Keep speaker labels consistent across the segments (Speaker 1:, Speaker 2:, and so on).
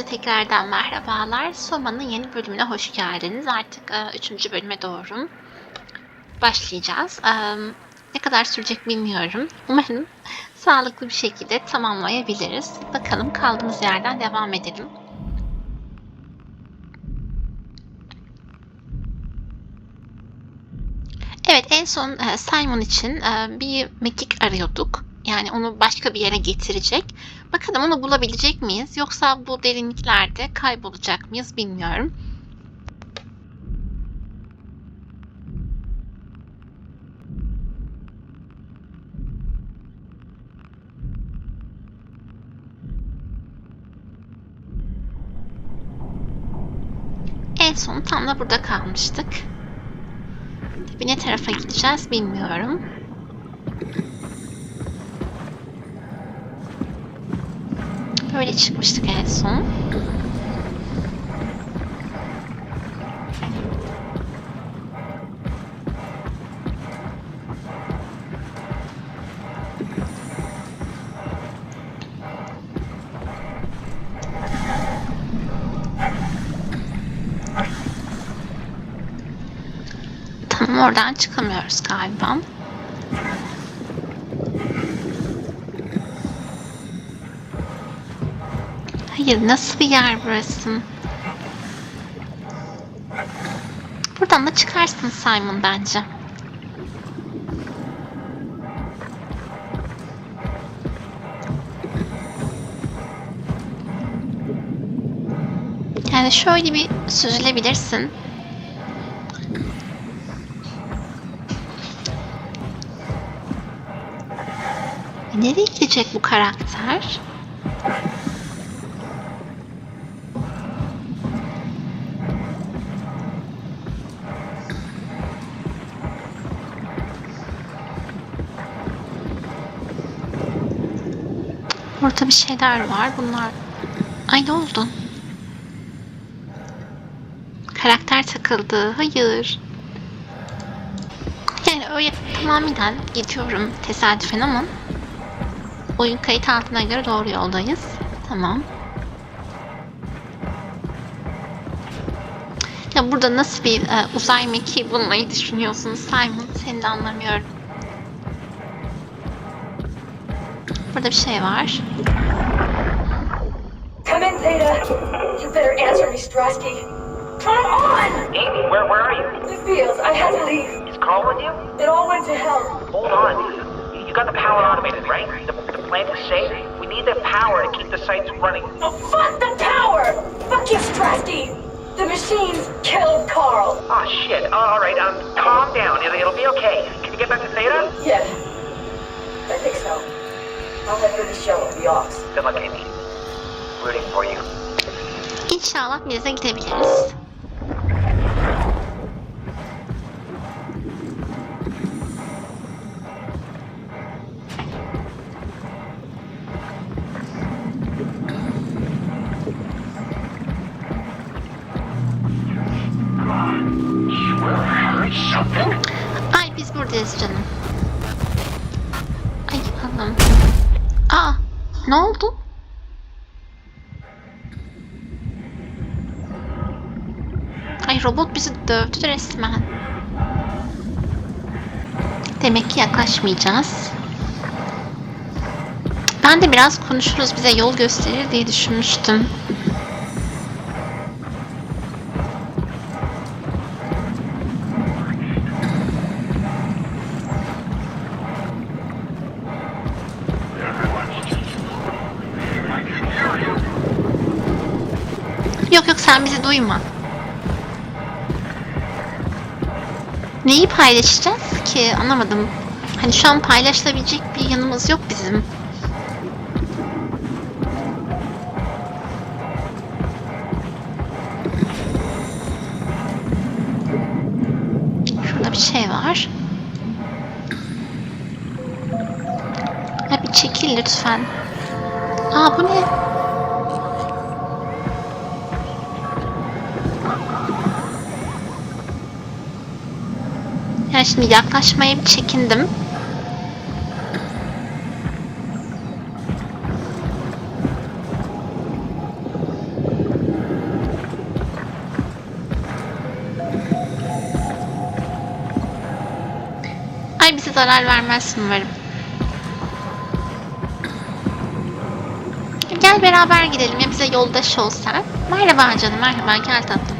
Speaker 1: Herkese tekrardan merhabalar. Soma'nın yeni bölümüne hoş geldiniz. Artık 3. bölüme doğru başlayacağız. E, ne kadar sürecek bilmiyorum. Umarım sağlıklı bir şekilde tamamlayabiliriz. Bakalım kaldığımız yerden devam edelim. Evet en son e, Simon için e, bir mekik arıyorduk. Yani onu başka bir yere getirecek. Bakalım onu bulabilecek miyiz? Yoksa bu derinliklerde kaybolacak mıyız bilmiyorum. En son tam da burada kalmıştık. Tabii ne tarafa gideceğiz bilmiyorum. Böyle çıkmıştık en son. Oradan çıkamıyoruz galiba. Hayır nasıl bir yer burası? Buradan da çıkarsın Simon bence. Yani şöyle bir süzülebilirsin. Nereye gidecek bu karakter? Orada bir şeyler var. Bunlar... Ay ne oldu? Karakter takıldı. Hayır. Yani öyle tamamen gidiyorum tesadüfen ama oyun kayıt altına göre doğru yoldayız. Tamam. Ya burada nasıl bir e, uzay mekiği bulmayı düşünüyorsun Simon? Seni de anlamıyorum. Burada bir şey var.
Speaker 2: Come in, Zeta. You better answer me, Strasky. Come on!
Speaker 3: Amy, where, where are you?
Speaker 2: The fields. I had to leave.
Speaker 3: Is Carl with you?
Speaker 2: It all went to hell.
Speaker 3: Hold on. You- You got the power automated, right? The, the plant is safe. We need the power to keep the sites running.
Speaker 2: Oh, fuck the power! Fuck you, Strasky! The machines killed Carl.
Speaker 3: Oh, shit. all right, um, calm down. It'll, it'll be okay. Can you get back to Theta?
Speaker 2: Yeah. I think so. I'll head for the the ops.
Speaker 3: Good luck, Amy. Rooting for you.
Speaker 1: İnşallah bize gidebiliriz. Aa ne oldu? Ay robot bizi dövdü resmen. Demek ki yaklaşmayacağız. Ben de biraz konuşuruz bize yol gösterir diye düşünmüştüm. Sen bizi duyma. Neyi paylaşacağız ki? Anlamadım. Hani şu an paylaşılabilecek bir yanımız yok bizim. Şurada bir şey var. Ya bir çekil lütfen. Aa bu ne? içerisine şimdi yaklaşmaya çekindim. Ay bize zarar vermez umarım. Gel beraber gidelim ya bize yoldaş olsa. Merhaba canım merhaba gel tatlım.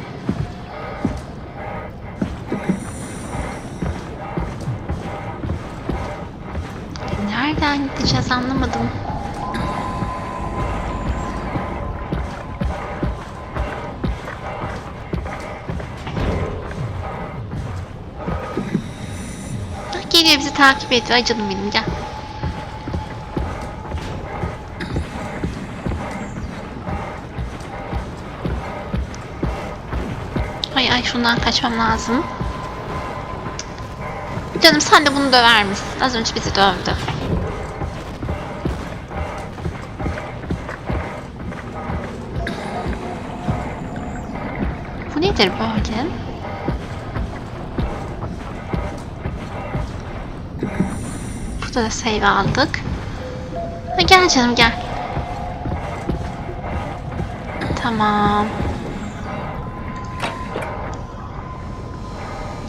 Speaker 1: Gideceğiz anlamadım. Geliyor bizi takip ediyor. Ay canım benim gel. Ay ay şundan kaçmam lazım. Canım sen de bunu döver misin? Az önce bizi dövdü. Böyle? Burada da save aldık. Ha, gel canım gel. Tamam.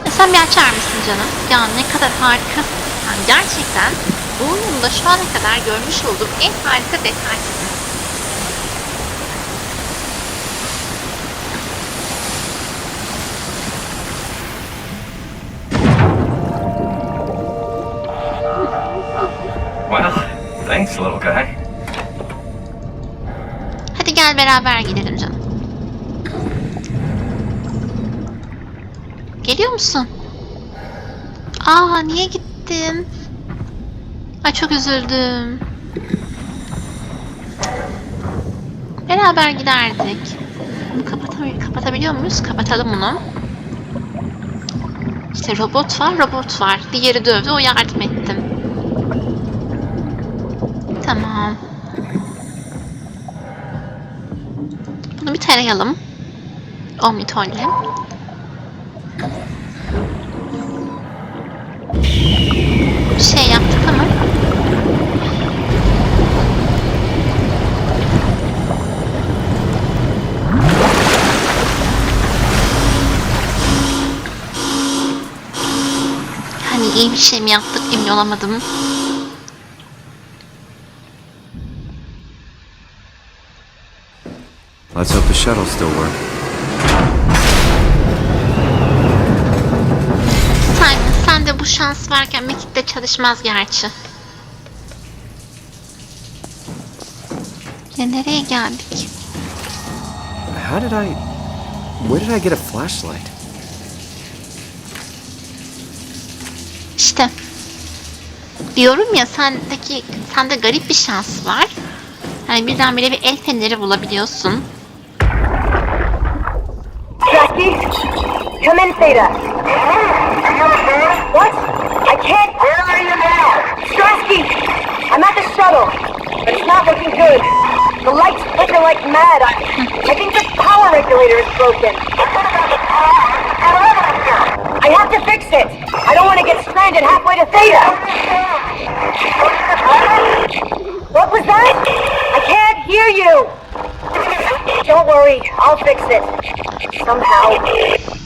Speaker 1: Ya Sen bir açar mısın canım? Ya ne kadar harikasın. Yani gerçekten bu oyunda şu ana kadar görmüş olduğum en harika detay. Beraber gidelim canım. Geliyor musun? Aa niye gittin? Ay çok üzüldüm. Beraber giderdik. Bunu kapatabil kapatabiliyor muyuz? Kapatalım bunu. İşte robot var, robot var. Diğeri dövdü, o yardım ettim. Tarayalım. Omnitolle. Bir şey yaptık ama. Hani iyi bir şey mi yaptık emin olamadım.
Speaker 4: Let's hope the shuttles still work.
Speaker 1: Simon sen de bu şans varken Mekik'te çalışmaz gerçi. Ya nereye geldik?
Speaker 4: How did I. Where did I get a flashlight?
Speaker 1: İşte. Diyorum ya sendeki sende garip bir şans var. Hani birdenbire bir el feneri bulabiliyorsun.
Speaker 2: Come in, Theta. What? I can't. Where are you now? Strasky! I'm at the shuttle, but it's not looking good. The lights flicker like mad. I, I think the power regulator is broken. I have to fix it. I don't want to get stranded halfway to Theta. What was that? I can't hear you. Don't worry, I'll fix it. Somehow.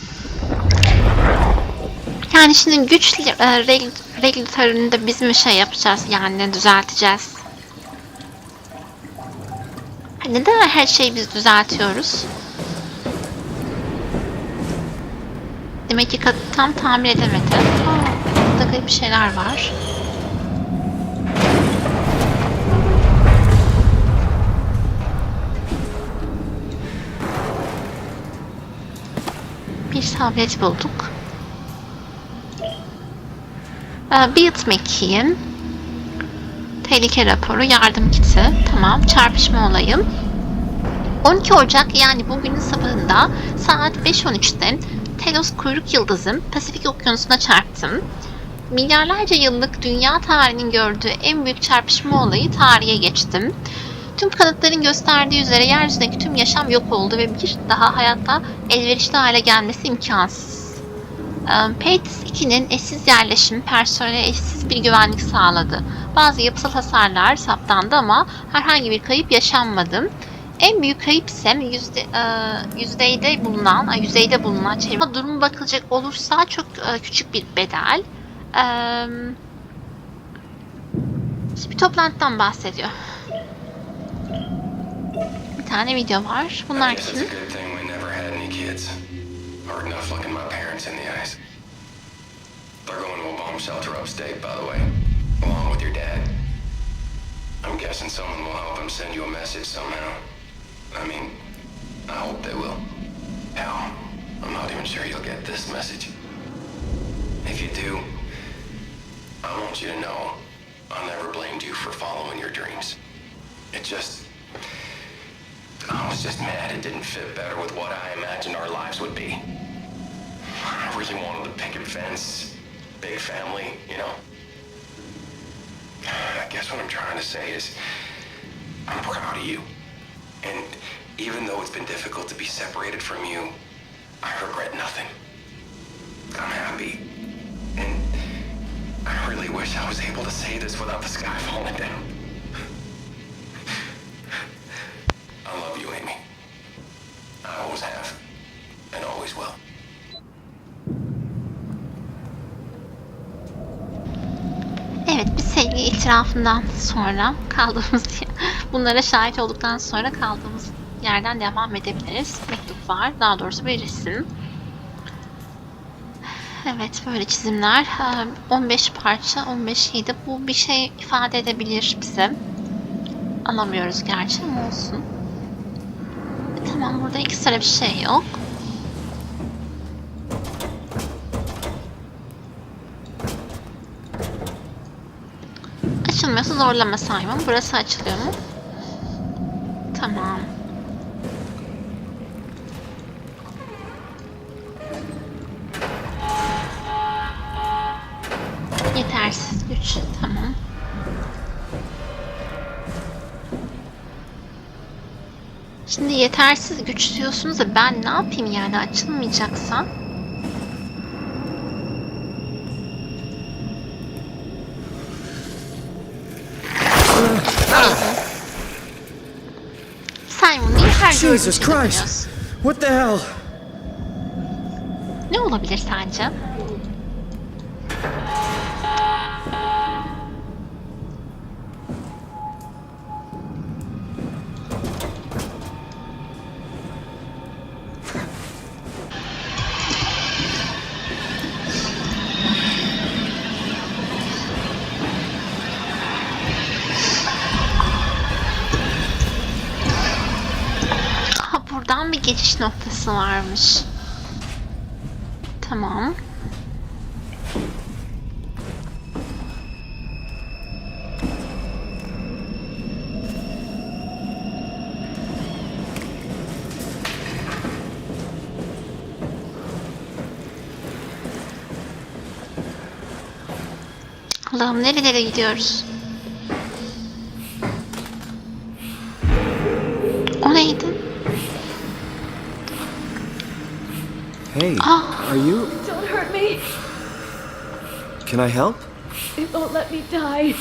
Speaker 1: Yani şimdi güç e, reg, regülatörünü de biz mi şey yapacağız yani düzelteceğiz? Hani Neden her şeyi biz düzeltiyoruz? Demek ki tam tamir edemedi. Aa, burada garip şeyler var. Bir tablet bulduk. Ee, Build mekiğim. Tehlike raporu, yardım kiti. Tamam, çarpışma olayım. 12 Ocak yani bugünün sabahında saat 5.13'te Telos kuyruk yıldızım Pasifik okyanusuna çarptım. Milyarlarca yıllık dünya tarihinin gördüğü en büyük çarpışma olayı tarihe geçtim. Tüm kanıtların gösterdiği üzere yeryüzündeki tüm yaşam yok oldu ve bir daha hayatta elverişli hale gelmesi imkansız. Peytis 2'nin eşsiz yerleşim personele eşsiz bir güvenlik sağladı. Bazı yapısal hasarlar saptandı ama herhangi bir kayıp yaşanmadı. En büyük kayıp ise yüzde, e, yüzeyde bulunan, yüzeyde bulunan çevre. Durumu bakılacak olursa çok e, küçük bir bedel. E, bir toplantıdan bahsediyor. Bir tane video var. Bunlar kim?
Speaker 5: Hard enough looking my parents in the eyes. They're going to a bomb shelter upstate, by the way, along with your dad. I'm guessing someone will help them send you a message somehow. I mean, I hope they will. Hell, I'm not even sure you'll get this message. If you do, I want you to know I never blamed you for following your dreams. It just I was just mad it didn't fit better with what I imagined our lives would be. I really wanted the picket fence, big family, you know. I guess what I'm trying to say is, I'm proud of you. And even though it's been difficult to be separated from you, I regret nothing. I'm happy. And I really wish I was able to say this without the sky falling down.
Speaker 1: İtirafından sonra kaldığımız bunlara şahit olduktan sonra kaldığımız yerden devam edebiliriz. Mektup var. Daha doğrusu bir resim. Evet böyle çizimler. Ee, 15 parça 15 yedi. Bu bir şey ifade edebilir bize. Anlamıyoruz gerçi ama olsun. Tamam burada ekstra bir şey yok. Açılmıyorsa zorlama Simon. Burası açılıyor mu? Tamam. Yetersiz güç. Tamam. Şimdi yetersiz güç diyorsunuz da ben ne yapayım yani açılmayacaksa?
Speaker 4: Jesus Christ! What the hell?
Speaker 1: Ne olabilir sence? Buradan bir geçiş noktası varmış. Tamam. Allah'ım nerelere gidiyoruz?
Speaker 4: Can I help?
Speaker 6: It won't let me die.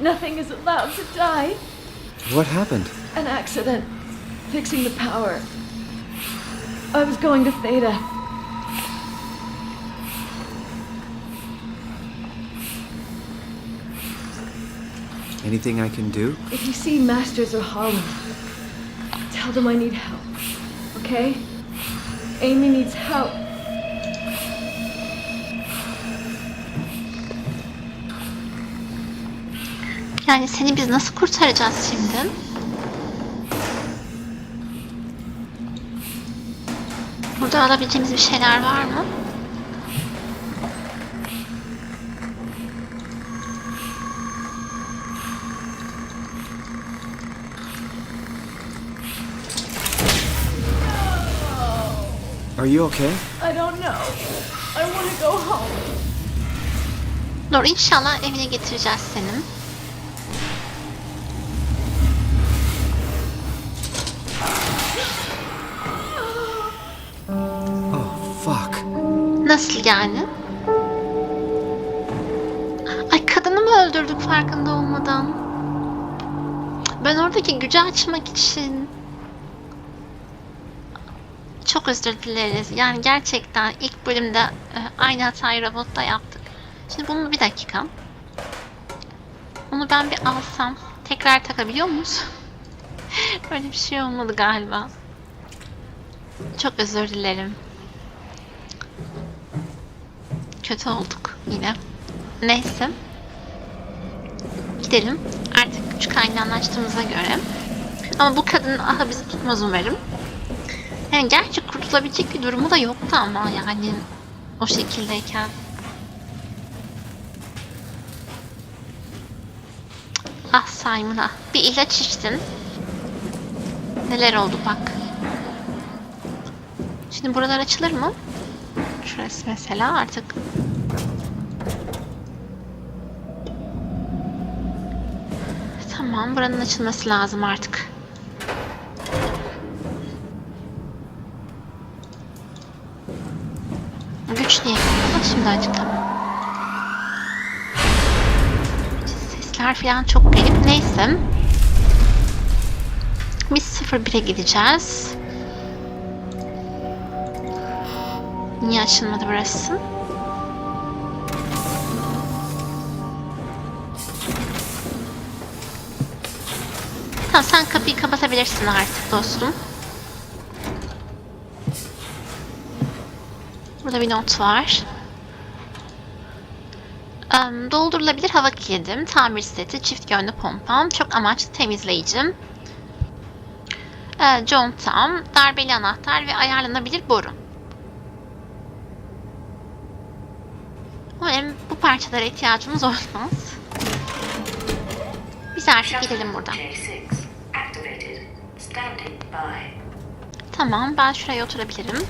Speaker 6: Nothing is allowed to die.
Speaker 4: What happened?
Speaker 6: An accident. Fixing the power. I was going to Theta.
Speaker 4: Anything I can do?
Speaker 6: If you see Masters or Holland, tell them I need help. Okay? Amy needs help.
Speaker 1: Yani seni biz nasıl kurtaracağız şimdi? Burada alabileceğimiz bir şeyler var mı?
Speaker 4: Are you okay?
Speaker 6: I don't know. I want to go home.
Speaker 1: Dur inşallah evine getireceğiz senin. Nasıl yani? Ay kadını mı öldürdük farkında olmadan? Ben oradaki gücü açmak için... Çok özür dileriz. Yani gerçekten ilk bölümde e, aynı hatayı robotta yaptık. Şimdi bunu bir dakika. Onu ben bir alsam. Tekrar takabiliyor muyuz? Öyle bir şey olmadı galiba. Çok özür dilerim. Kötü olduk yine. Neyse. Gidelim. Artık güç kaynağını açtığımıza göre. Ama bu kadın aha bizi tutmaz umarım. Yani gerçi kurtulabilecek bir durumu da yoktu ama yani o şekildeyken. Ah Simon ah. Bir ilaç içtin. Neler oldu bak. Şimdi buralar açılır mı? Şurası mesela artık. Tamam buranın açılması lazım artık. Güç niye? Bak şimdi açtım. Sesler falan çok garip. Neyse. Biz 01'e gideceğiz. Niye açılmadı burası? Tamam sen kapıyı kapatabilirsin artık dostum. Burada bir not var. Em, doldurulabilir hava kilidim, tamir seti, çift yönlü pompam, çok amaçlı temizleyicim, e, contam, darbeli anahtar ve ayarlanabilir boru. Umarım bu parçalara ihtiyacımız olmaz. Biz artık gidelim buradan.
Speaker 7: J6 activated. Standing by.
Speaker 1: Tamam, ben şuraya oturabilirim.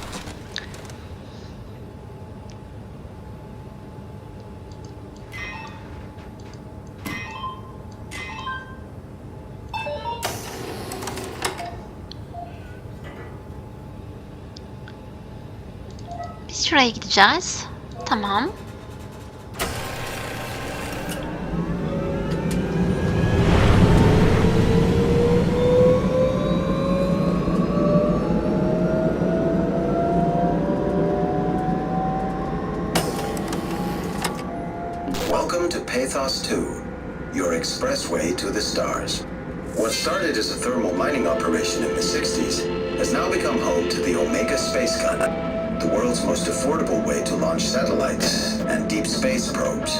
Speaker 1: Biz şuraya gideceğiz. Tamam.
Speaker 8: Your expressway to the stars. What started as a thermal mining operation in the 60s has now become home to the Omega Space Gun, the world's most affordable way to launch satellites and deep space probes.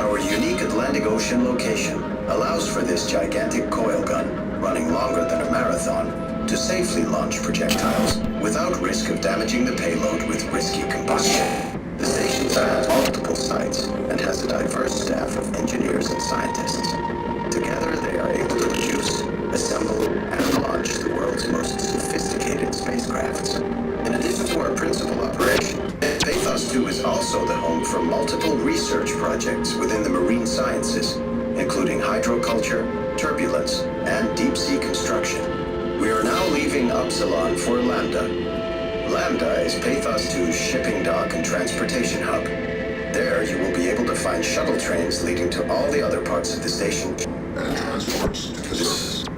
Speaker 8: Our unique Atlantic Ocean location allows for this gigantic coil gun, running longer than a marathon, to safely launch projectiles without risk of damaging the payload with risky combustion. Spans multiple sites and has a diverse staff of engineers and scientists. Together, they are able to produce, assemble, and launch the world's most sophisticated spacecrafts. In addition to our principal operation, Pathos 2 is also the home for multiple research projects within the marine sciences, including hydroculture, turbulence, and deep sea construction. We are now leaving Upsilon for Lambda, Lambda is Pathos 2's shipping dock and transportation hub. There, you will be able to find shuttle trains leading to all the other parts of the station. This-
Speaker 1: Ay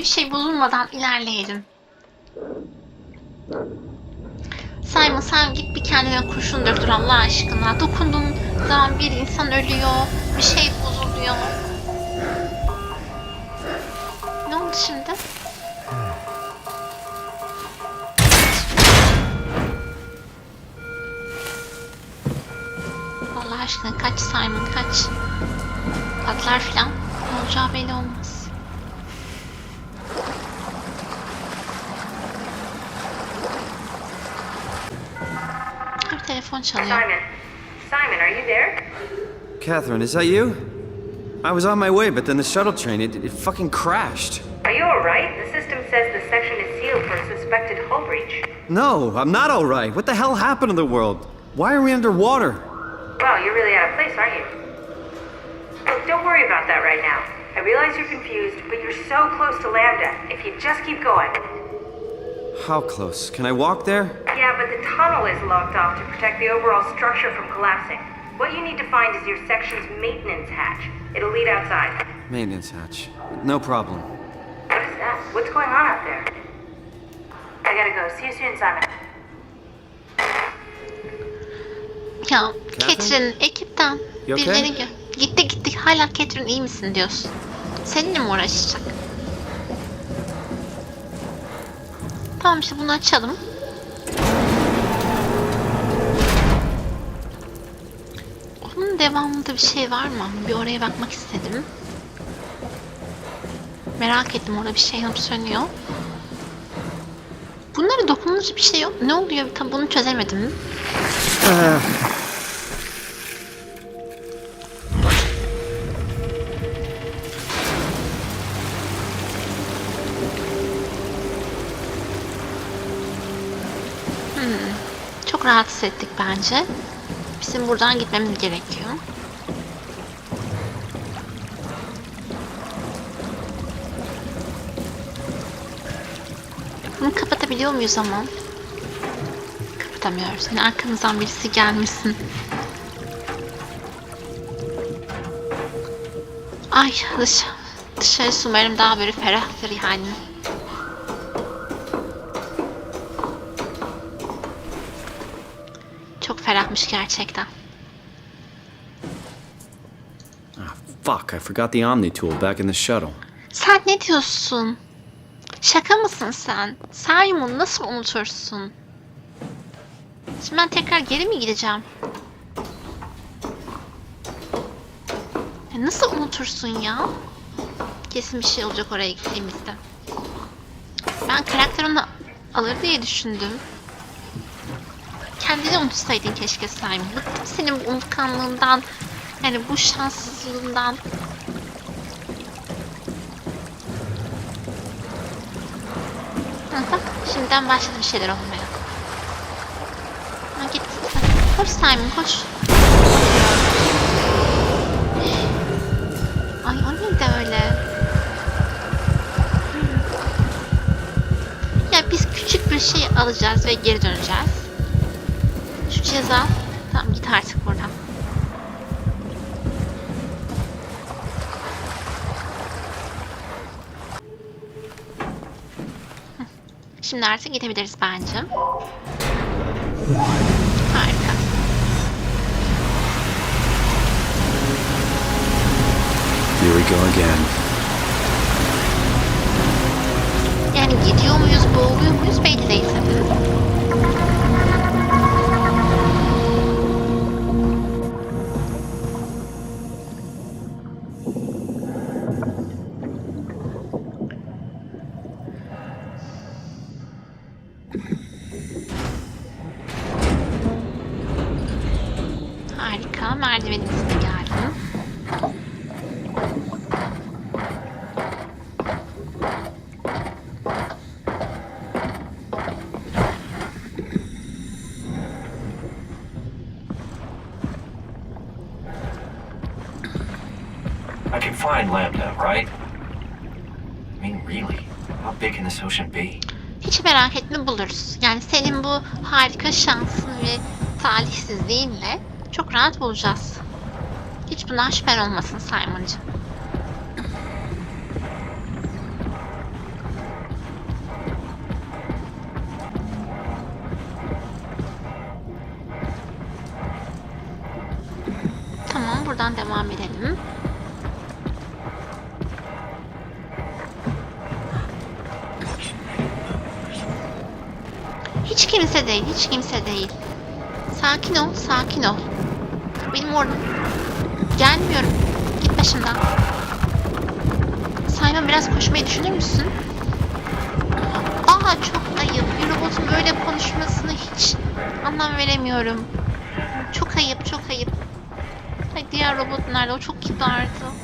Speaker 1: bir şey bozulmadan ilerleyelim. Simon sen git bir kendine kurşun döktür Allah aşkına. Dokunduğun zaman bir insan ölüyor. Bir şey bozuluyor. Ne oldu şimdi? Allah aşkına kaç Simon kaç. Patlar filan. Ne olacağı belli olmaz. Telefon çalıyor.
Speaker 7: Simon. Simon, are you there?
Speaker 4: Catherine, is that you? I was on my way, but then the shuttle train, it, it fucking crashed.
Speaker 7: Are you alright? The system says the section is sealed for a suspected hull breach.
Speaker 4: No, I'm not alright. What the hell happened to the world? Why are we underwater?
Speaker 7: Well, you're really out of place, aren't you? Look, don't worry about that right now. I realize you're confused, but you're so close to Lambda. If you just keep going.
Speaker 4: How close? Can I walk there?
Speaker 7: Yeah, but the tunnel is locked off to protect the overall structure from collapsing. What you need to find is your section's maintenance hatch. It'll lead outside.
Speaker 4: Maintenance hatch. No problem.
Speaker 7: What is that? What's going on out there? I gotta go. See you soon, Simon.
Speaker 1: Ya
Speaker 4: Catherine?
Speaker 1: Catherine ekipten
Speaker 4: You okay?
Speaker 1: birileri gö- Gitti gitti hala Catherine iyi misin diyorsun. Seninle mi uğraşacak? Tamam işte bunu açalım. Onun devamında bir şey var mı? Bir oraya bakmak istedim. Merak ettim orada bir şey yanıp sönüyor. Bunlara dokununca bir şey yok. Ne oluyor? Tam bunu çözemedim. Rahatsız ettik bence. Bizim buradan gitmemiz gerekiyor. Bunu kapatabiliyor muyuz ama? Kapatamıyoruz. Yani arkamızdan birisi gelmesin. Ay dış dışarısı umarım daha böyle ferahtır yani. Ferahmış gerçekten.
Speaker 4: Ah, fuck, I forgot the Omni tool back in the shuttle.
Speaker 1: Sen ne diyorsun? Şaka mısın sen? Simon nasıl unutursun? Şimdi ben tekrar geri mi gideceğim? Ya nasıl unutursun ya? Kesin bir şey olacak oraya gittiğimizde. Ben karakter onu alır diye düşündüm. Kendini unutsaydın keşke Simon. Senin bu unutkanlığından. Yani bu şanssızlığından. Bak şimdiden başladı bir şeyler olmaya. Ha, git git. Koş Simon koş. Ay o neydi öyle? Ya biz küçük bir şey alacağız ve geri döneceğiz. Şu ceza. Tamam git artık buradan. Şimdi artık gidebiliriz bence. Harika.
Speaker 4: Here we go again.
Speaker 1: Yani gidiyor muyuz, boğuluyor muyuz belli değil tabii.
Speaker 9: Find Lambda, right? I mean, really? How big can this ocean be?
Speaker 1: Hiç merak etme buluruz. Yani senin bu harika şansın ve talihsizliğinle çok rahat bulacağız. Hiç bundan şüphen olmasın Simon'cığım. Tamam buradan devam edelim. Kimse değil, hiç kimse değil. Sakin ol, sakin ol. Benim orada... Gelmiyorum. Git başımdan. Simon biraz koşmayı düşünür müsün? Aa çok ayıp. Bir robotun böyle konuşmasını hiç anlam veremiyorum. Çok ayıp, çok ayıp. Ay, diğer robot nerede? O çok kibardı.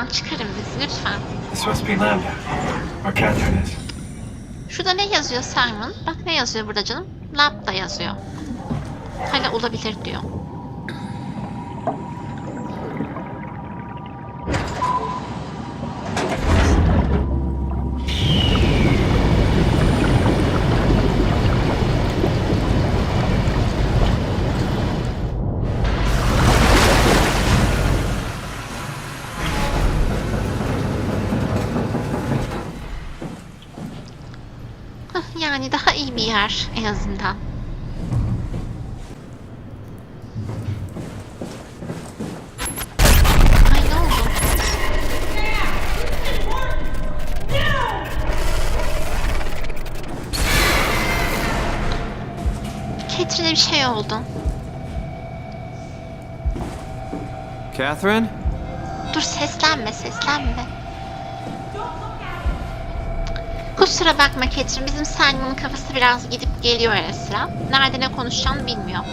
Speaker 1: Buradan çıkarın bizi lütfen.
Speaker 9: This must be Lambda. Where Catherine is.
Speaker 1: Şurada ne yazıyor Simon? Bak ne yazıyor burada canım? Lab da yazıyor. Hala olabilir diyor. Yer en azından. Ay ne oldu? Catherine'e bir şey oldu.
Speaker 4: Catherine?
Speaker 1: Dur seslenme seslenme. Kusura bakma Catherine bizim Simon'un kafası biraz gidip geliyor ara sıra. Nerede ne konuşacağını bilmiyor.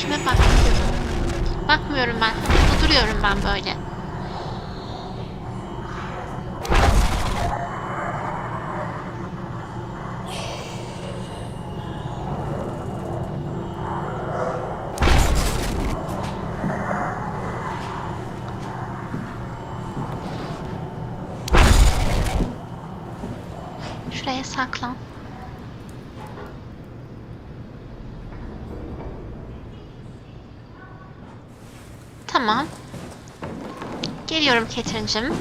Speaker 1: Kime bakmıyorum? Bakmıyorum ben. Burada duruyorum ben böyle. Şuraya saklan. Tamam. Geliyorum Catherine'cim.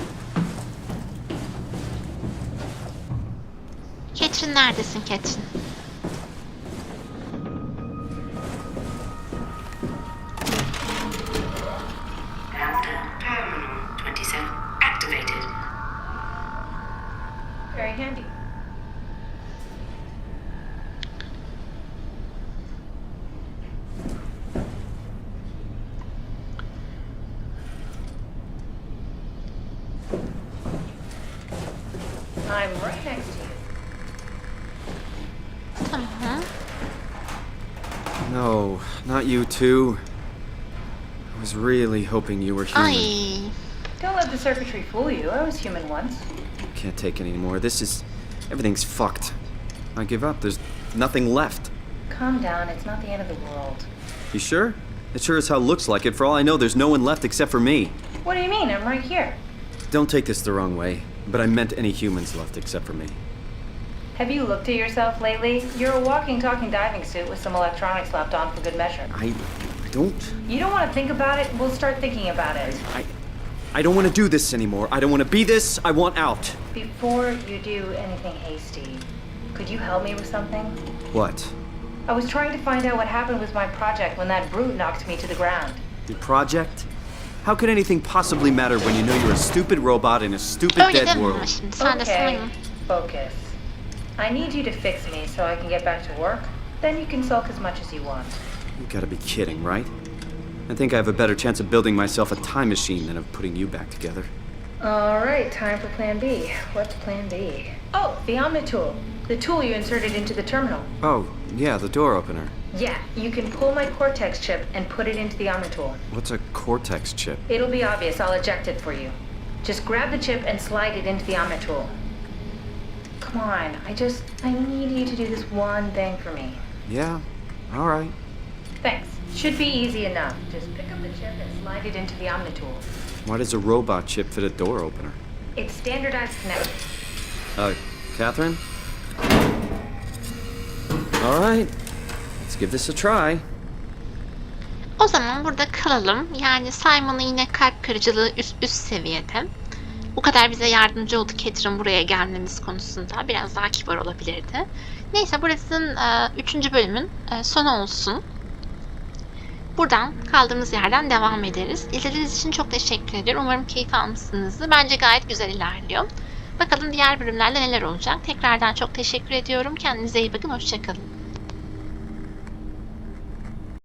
Speaker 1: Catherine neredesin Catherine?
Speaker 4: You too. I was really hoping you were human.
Speaker 1: Ay.
Speaker 10: Don't let the circuitry fool you. I was human once.
Speaker 4: Can't take it anymore. This is. Everything's fucked. I give up. There's nothing left.
Speaker 10: Calm down. It's not the end of the world.
Speaker 4: You sure? It sure as hell looks like it. For all I know, there's no one left except for me.
Speaker 10: What do you mean? I'm right here.
Speaker 4: Don't take this the wrong way, but I meant any humans left except for me.
Speaker 10: Have you looked at yourself lately? You're a walking, talking diving suit with some electronics slapped on for good measure.
Speaker 4: I. I don't.
Speaker 10: You don't want to think about it? We'll start thinking about it.
Speaker 4: I. I don't want to do this anymore. I don't want to be this. I want out.
Speaker 10: Before you do anything hasty, could you help me with something?
Speaker 4: What?
Speaker 10: I was trying to find out what happened with my project when that brute knocked me to the ground.
Speaker 4: Your project? How could anything possibly matter when you know you're a stupid robot in a stupid
Speaker 1: Öyle
Speaker 4: dead
Speaker 1: deme ama
Speaker 4: world?
Speaker 1: şimdi. Sen de
Speaker 10: okay,
Speaker 1: sayın.
Speaker 10: focus. I need you to fix me so I can get back to work. Then you can sulk as much as you want.
Speaker 4: You gotta be kidding, right? I think I have a better chance of building myself a time machine than of putting you back together.
Speaker 10: All right, time for Plan B. What's Plan B? Oh, the Omnitool. The tool you inserted into the terminal.
Speaker 4: Oh, yeah, the door opener.
Speaker 10: Yeah, you can pull my Cortex chip and put it into the Omnitool.
Speaker 4: What's a Cortex chip?
Speaker 10: It'll be obvious. I'll eject it for you. Just grab the chip and slide it into the Omnitool. Come on, I just I need you to do this one thing for me.
Speaker 4: Yeah, alright.
Speaker 10: Thanks. Should be easy enough. Just pick up the chip and slide it into the Omnitool.
Speaker 4: Why does a robot chip fit a door opener?
Speaker 10: It's standardized connection.
Speaker 4: Uh, Catherine? Alright, let's give this a try.
Speaker 1: O zaman burada kalalım. Yani Simon'ın yine kalp kırıcılığı üst, üst seviyede. Bu kadar bize yardımcı oldu Catherine buraya gelmemiz konusunda. Biraz daha kibar olabilirdi. Neyse burasının 3. bölümün e, sonu olsun. Buradan kaldığımız yerden devam ederiz. İzlediğiniz için çok teşekkür ederim. Umarım keyif almışsınızdır. Bence gayet güzel ilerliyor. Bakalım diğer bölümlerde neler olacak. Tekrardan çok teşekkür ediyorum. Kendinize iyi bakın. Hoşçakalın.